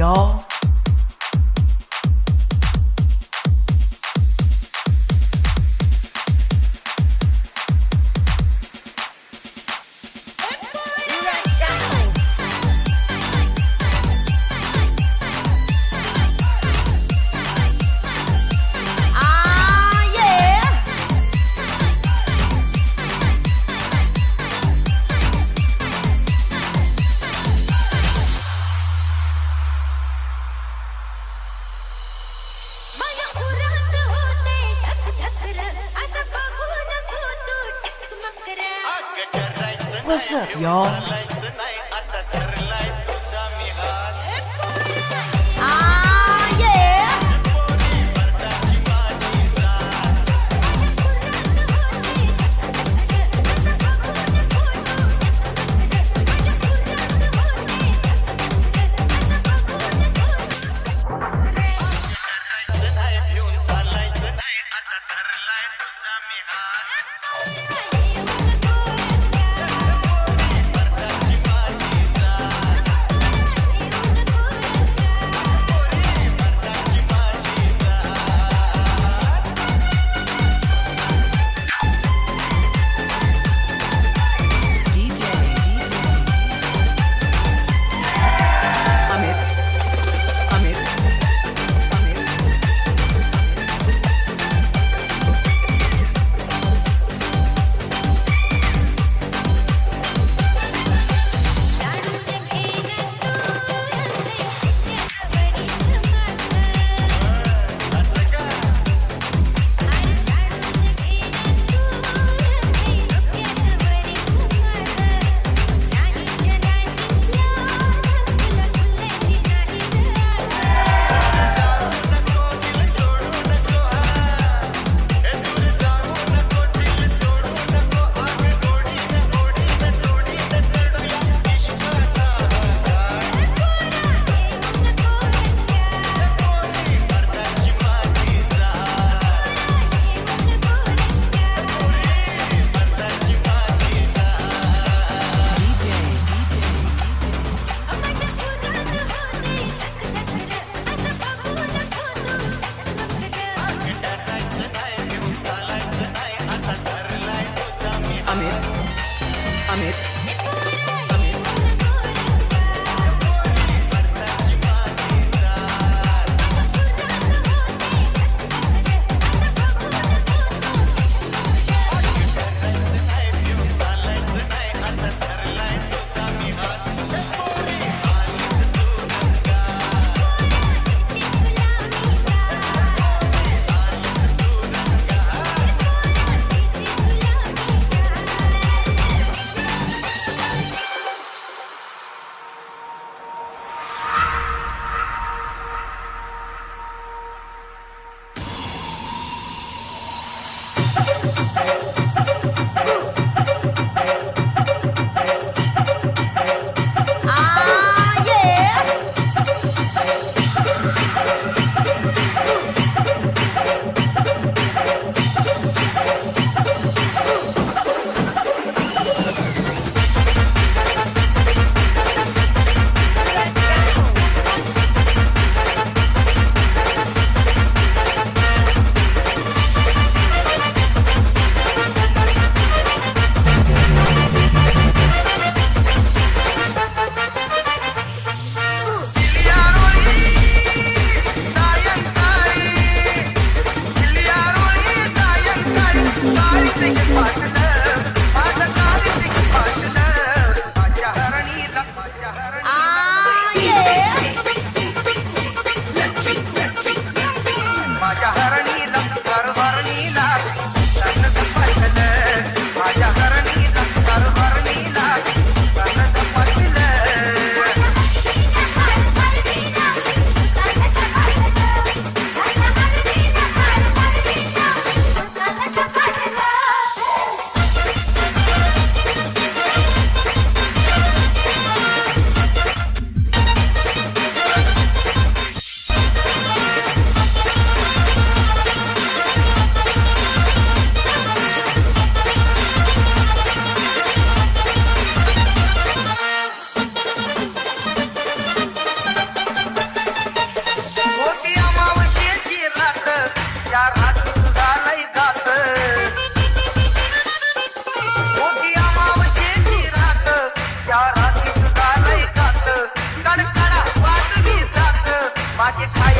有。色有。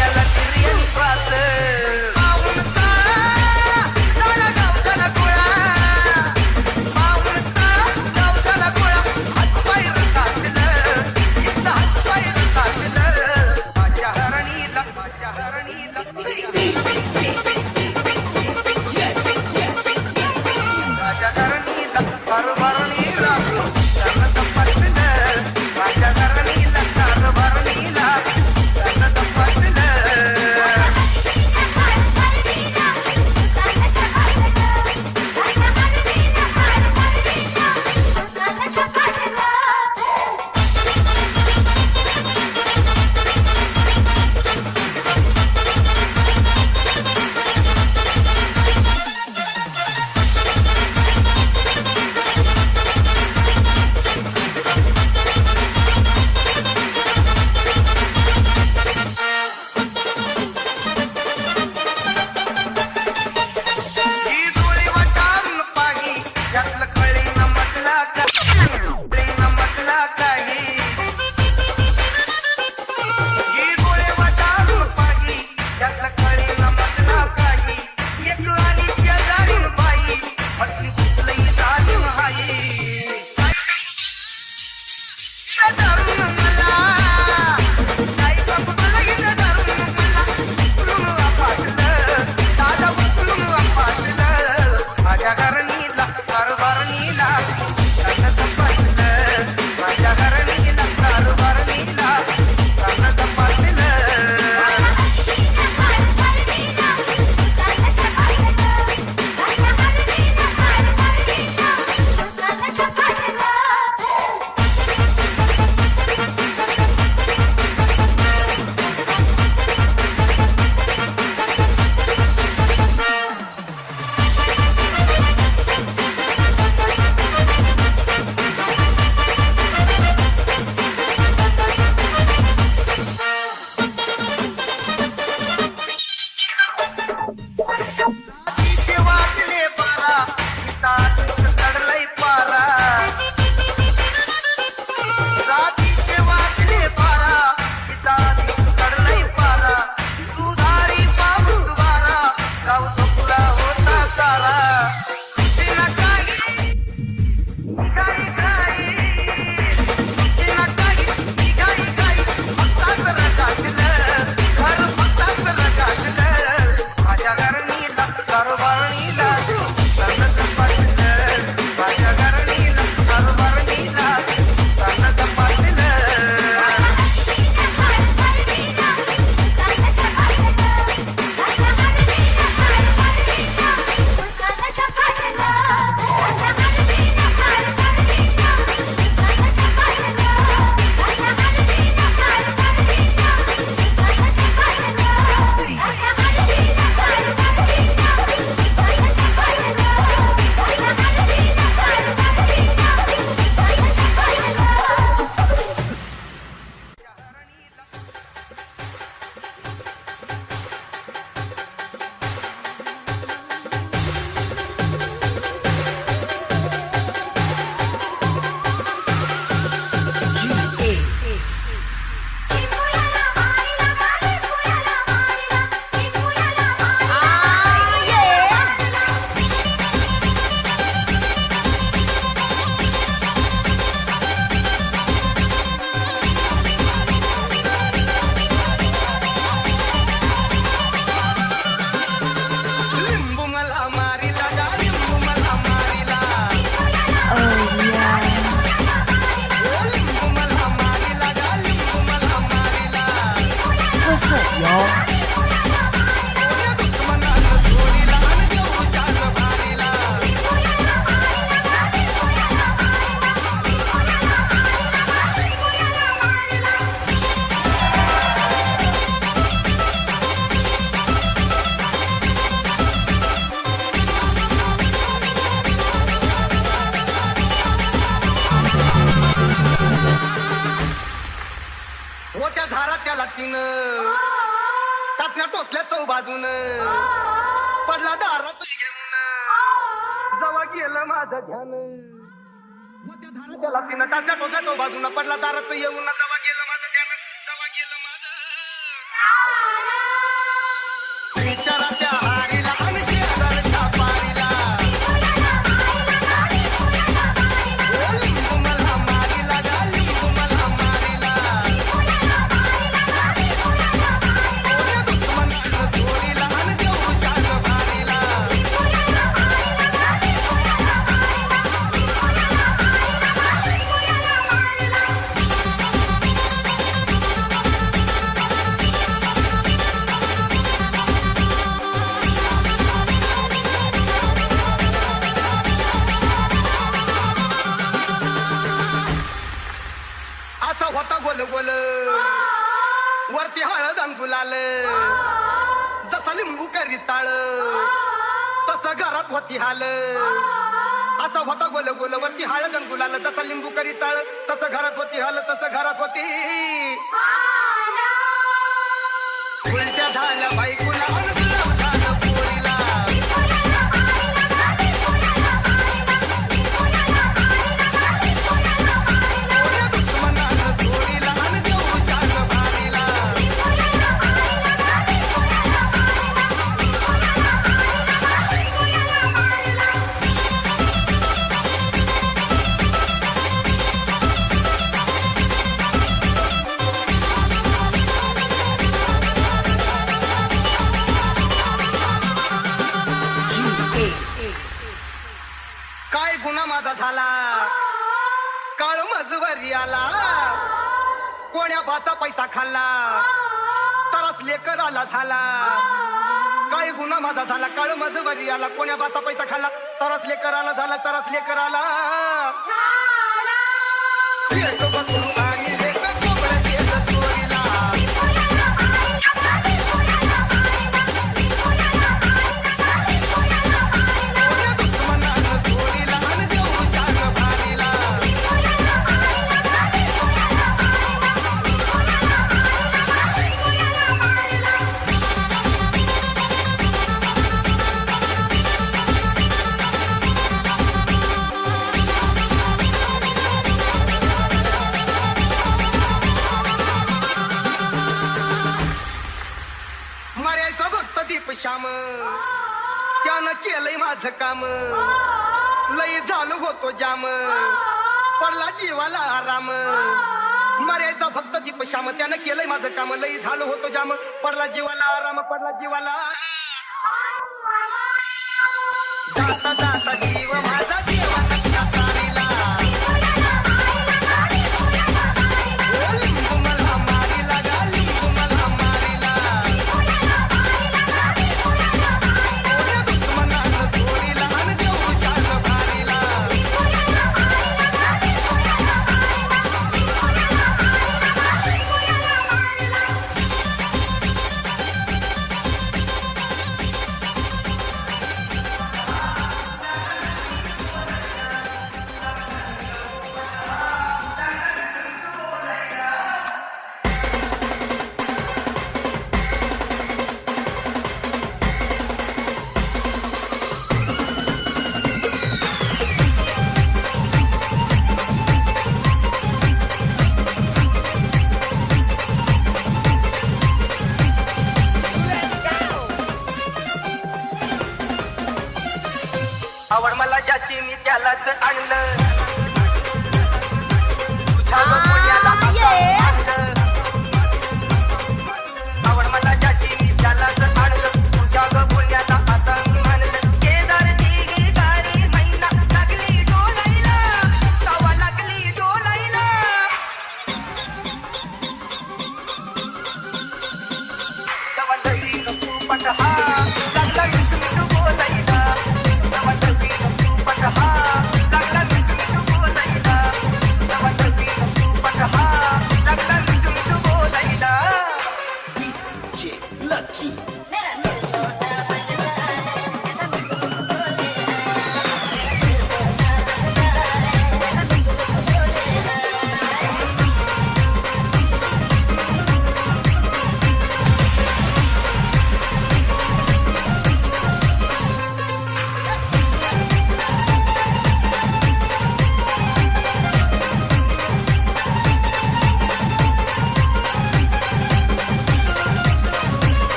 Galateria di frate गेलं माझं ध्यान. त्याला तिनं टाचण्या टोचल्या चौ बाजून पडला दारात येऊन चाळ तसं घरात होती हाल तसं घरात होती उलट्या झाल्या बायकोला माझा झाला. काळ मजवरी आला. कोण्या भाता पैसा खाल्ला. तरच लेकर आला झाला. काय गुन्हा माझा झाला. काळ मजवरी आला. कोण्या भाता पैसा खाल्ला. तरच लेकर आला झाला. तरच लेकर करायचा भक्त दीप श्याम. त्यानं केलंय माझं काम. लई झालो होतो जाम. पडला जीवाला आराम. मरायचा भक्त दीप श्याम त्यानं केलंय माझं काम. लई झालो होतो जाम. पडला जीवाला आराम पडला जीवाला